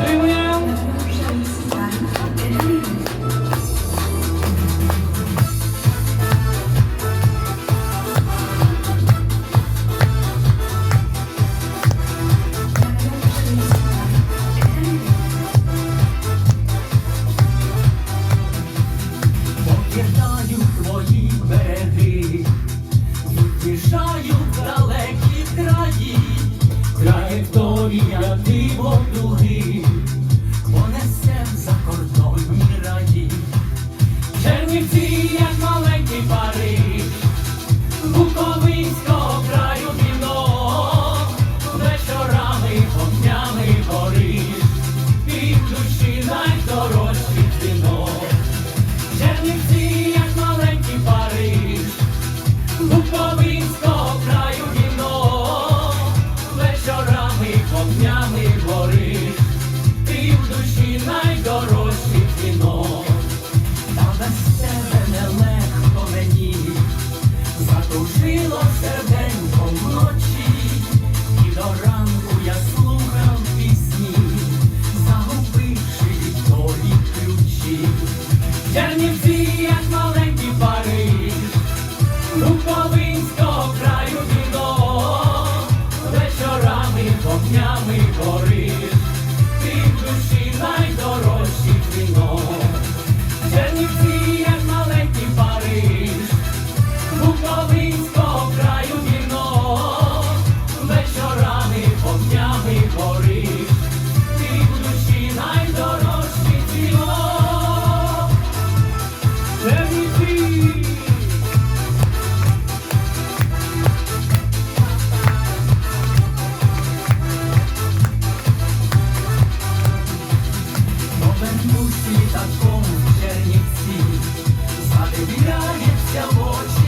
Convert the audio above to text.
Підтримуємо. Покидаю твої береги, від'їжджаю в далекі краї, траєкторія диво дуги, see like. Чернівці, задивляється в очі.